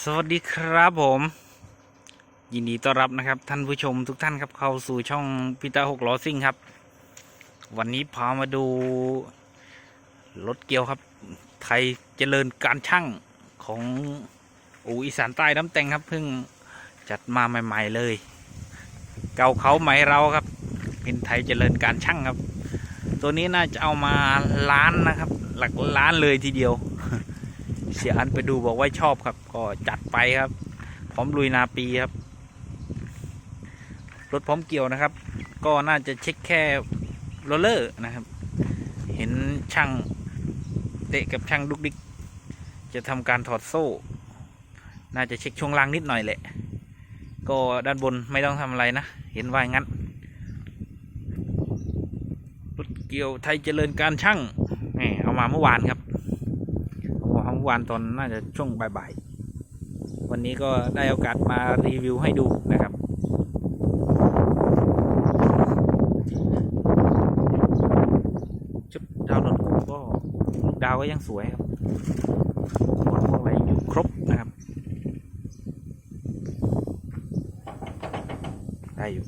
สวัสดีครับผม ยินดีต้อนรับนะครับ ท่านผู้ชมทุกท่านครับเข้าสู่ช่องพิตาหกล้อซิ่งครับ วันนี้พามาดูรถเกียวครับ ไทยเจริญการช่างของอูอีสานใต้น้ำแต่งครับเพิ่งจัดมาใหม่ ๆเลย เก่าเขาใหม่เราครับ เป็นไทยเจริญการช่างครับ ตัวนี้น่าจะเอามาล้านนะครับ หลักล้านเลยทีเดียว สียอันไปดูบอกว่าชอบครับ ก็จัดไปครับ พร้อมลุยนาปีครับ รถพร้อมเกี่ยวนะครับ ก็น่าจะเช็คแค่โรลเลอร์นะครับ เห็นช่างเตะกับช่างดุกดิก จะทำการถอดโซ่ น่าจะเช็คช่วงล่างนิดหน่อยแหละ ก็ด้านบนไม่ต้องทำอะไรนะ เห็นว่างั้น รถเกี่ยวไทยเจริญการช่างเอามาเมื่อวานครับ อามาเมื่อวานตอนน่าจะช่วงบ่ายๆ วันนี้ก็ได้โอกาสมารีวิวให้ดูนะครับชุดดาวนนท์ก็ลูกดาวก็ยังสวยครับหมดพวกอะไรอยู่ครบนะครับ ได้อยู่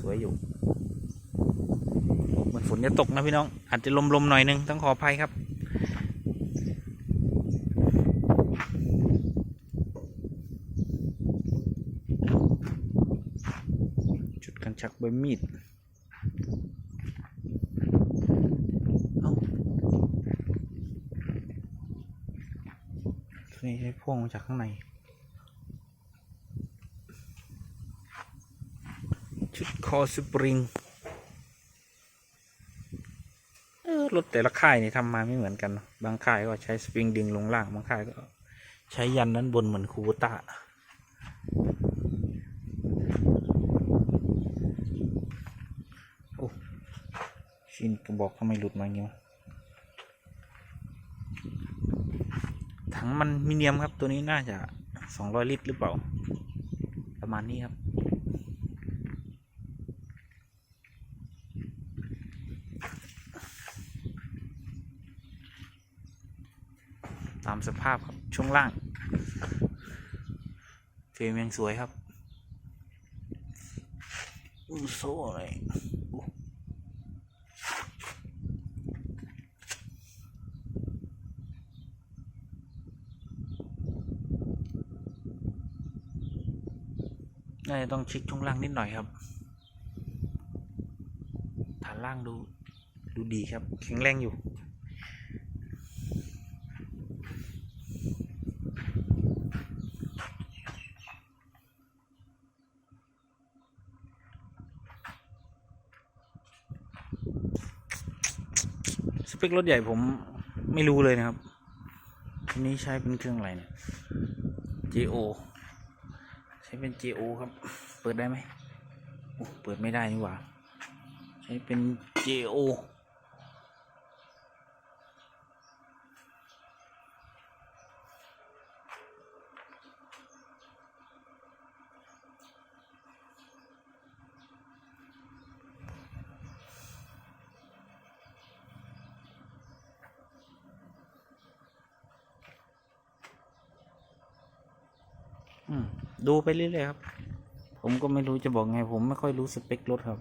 สวยอยู่เหมือนฝนจะตกนะพี่น้อง อาจจะลมๆหน่อยนึงต้องขออภัยครับ จุดกันชัก ใบมีด เอ้านี่ใช้พ่วงมาจากข้างใน ชุดคอสปริง เออ รถแต่ละค่ายนี่ทำมาไม่เหมือนกันเนอะบางค่ายก็ใช้สปริงดึงลงล่าง บางค่ายก็ใช้ยันด้านบนเหมือนคูโบต้า โอ้ ชินกระบอกทำไมหลุดมาอย่างงี้วะถังมันมีเนียมครับตัวนี้น่าจะสองร้อยลิตรหรือเปล่า ประมาณนี้ครับ ตามสภาพครับ ช่วงล่างเฟรมยังสวยครับอู้โซ่อะไร น่าจะต้องเช็คช่วงล่างนิดหน่อยครับ ฐานล่างดูดูดีครับ แข็งแรงอยู่ สเปครถใหญ่ผมไม่รู้เลยนะครับ อันนี้ใช้เป็นเครื่องอะไรเนี่ย GO ช้เป็น GO ครับ เปิดได้ไหมเปิดไม่ได้นี่หว่า ใช้เป็น GO อืม ดูไปเรื่อยๆครับ ผมก็ไม่รู้จะบอกไง ผมไม่ค่อยรู้สเปครถครับ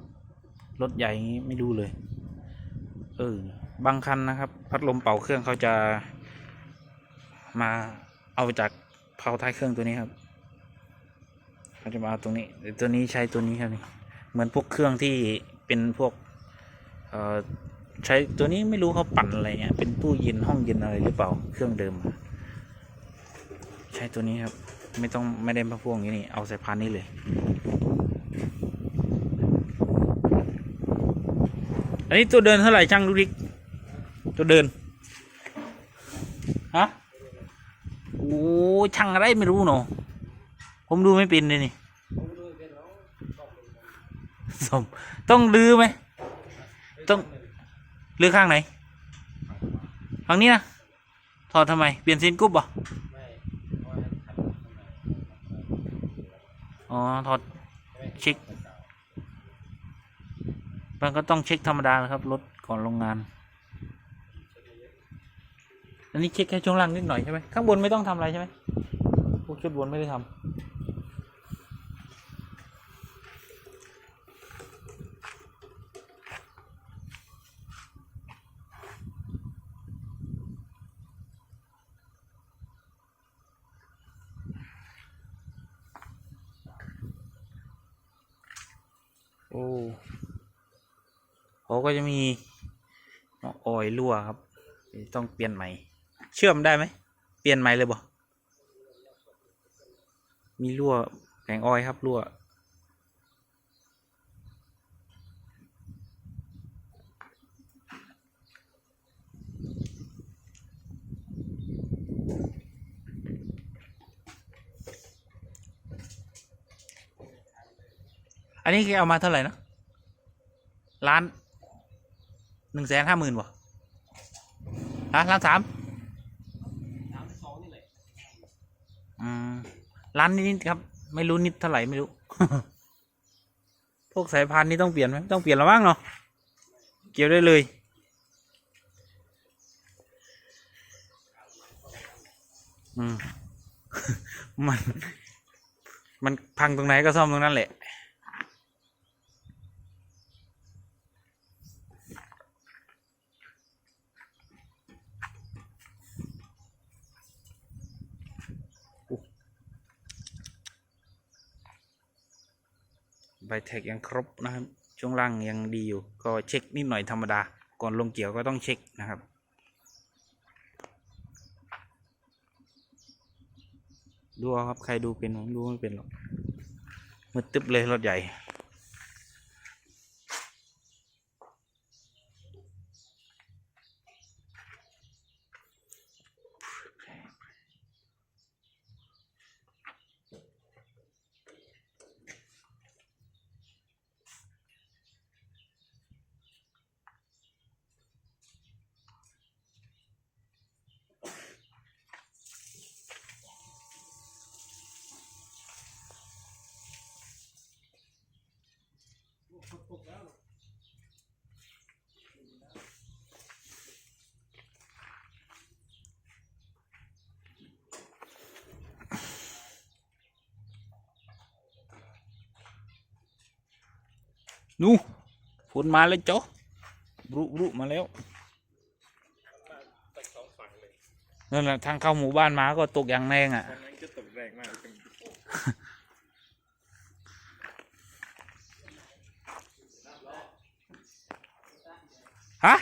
รถใหญ่งี้ไม่รู้เลย เออ บางคันนะครับ พัดลมเป่าเครื่องเขาจะ มาเอาจากเผาท้ายเครื่องตัวนี้ครับเขาจะมาเอาตรงนี้ต่ตัวนี้ใช้ตัวนี้ครับนี่ เหมือนพวกเครื่องที่เป็นพวก เอ่อใช้ตัวนี้ไม่รู้เขาปั่นอะไรเงี้ยเป็นตู้เย็นห้องเย็นอะไรหรือเปล่าเครื่องเดิม ใช้ตัวนี้ครับ ไม่ต้องไม่ได้มาพ่วงนี้นี่ เอาสายพานนี้เลย อันนี้ตัวเดินเท่าไหร่ช่างดูดิกตัวเดิน ฮะ โอ้ช่างอะไรไม่รู้เนาะผมดูไม่เป็นเลยนี่สมต้องลือไหม ต้องลือข้างไหน ข้างนี้นะ ถอดทำไม เปลี่ยนซินกุ๊บเหร อ๋อถอดเช็ค มันก็ต้องเช็คธรรมดาครับรถก่อนโรงงาน อันนี้เช็คแค่ช่วงล่างนิดหน่อยใช่ไหมข้างบนไม่ต้องทำอะไรใช่ไหมพวกชุดบนไม่ได้ทำ เขาก็จะมีออยรั่วครับ ต้องเปลี่ยนใหม่ เชื่อมได้ไหม เปลี่ยนใหม่เลยบ่มีรั่วแผงออยครับรั่วอันนี้แกเอามาเท่าไหร่นะล้าน หนึ่งแสนห้าหมื่นบ่ล้านล้านสามสามสองนี่แหละอืมร้านนิดๆครับ ไม่รู้นิดเท่าไหร่ไม่รู้ พวกสายพานนี่ต้องเปลี่ยนไหมต้องเปลี่ยนแล้วบ้างเนาะเกี่ยวได้เลยอืมมัน มันพังตรงไหนก็ซ่อมตรงนั้นแหละ ใบแท็กยังครบนะครับ ช่วงล่างยังดีอยู่ ก็เช็คนิดหน่อยธรรมดา ก่อนลงเกี่ยวก็ต้องเช็คนะครับดูครับใครดูเป็นผมดูไม่เป็นหรอกมืดตึ๊บเลยรถใหญ่ นู่ฝนมาแล้วจ๊ะรุรุมาแล้วนั่นแหละทางเข้าหมู่บ้านมาก็ตกอย่างแรงอะ วันนั้นก็ตกแรงมากเป็น ฮะ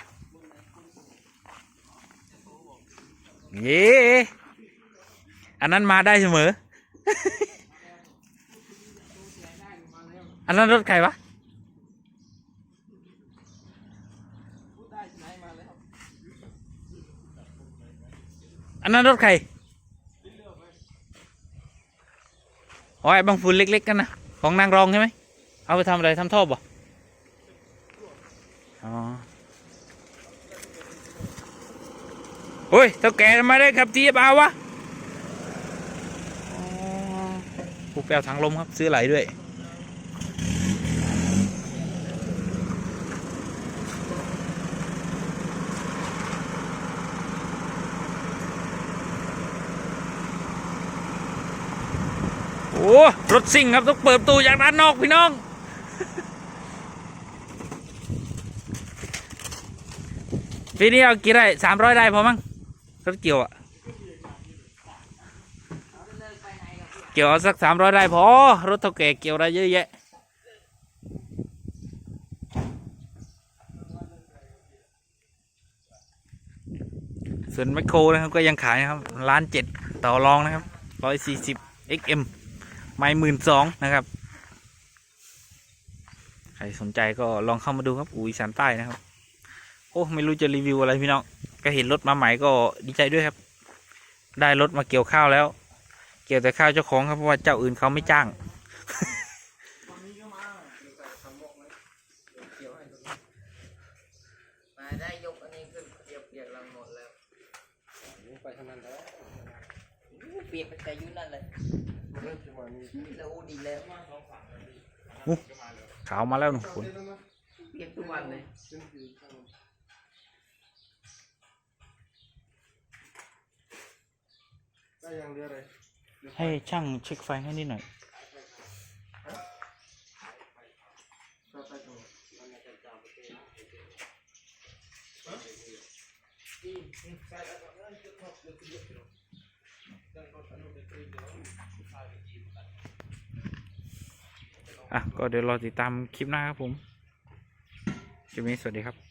เย่อันนั้นมาได้เสมอ อันนั้นรถใครวะอันนั้นรถใครอ๋อไอ้บางฝุ่นเล็ก ๆ กันนะ ของนางรองใช่ไหม เอาไปทำอะไรทำท่อบ่อ๋อ โอ้ยเท่าแก่ทำไมได้ขับทีบเอาวะผูกแปลวถังลมครับ ซื้อไหลด้วยโอ้รถซิ่งครับ ต้องเปิดตูจากด้านนอกพี่น้อง ปีนี้เอากี่ได้สามร้อยได้พอมั้ง รถเกี่ยวอะเกี่ยวสักสามร้อยได้พอ รถเท่าแก่เกี่ยวได้เยอะแยะส่วนแมคโครนะครับก็ยังขายนะครับล้านเจ็ดต่อรองนะครับร้อยสี่สิบ XM ไม่หมื่นสองนะครับ ใครสนใจก็ลองเข้ามาดูครับอุยสานใต้นะครับ โอ้ ไม่รู้จะรีวิวอะไรพี่น้อง ก็เห็นรถมาใหม่ก็ดีใจด้วยครับ ได้รถมาเกี่ยวข้าวแล้ว เกี่ยวแต่ข้าวเจ้าของครับเพราะว่าเจ้าอื่นเขาไม่จ้างวันนี้ก็มาใส่ทำบอกเลยเกี่ยวให้ตรงนี้มาได้ยกอันนี้ขึ้นเปียกเปียกเราหมดแล้วไปทางนั้นแล้วอู้เปียกไปแต่อยุ่นั่นเลยเริ่มจังหวะนี้แล้วอู้ดีแล้วขาวมาแล้วหนุ่มฝนเต้นแล้วมั้ยเปียกทุกวันเลย เต้นคือข้างบน ได้ยังเรืออะไรให้ช่างเช็คไฟให้นิดหน่อย อะ ก็เดี๋ยวรอติดตามคลิปหน้าครับผมคลิปนี้สวัสดีครับ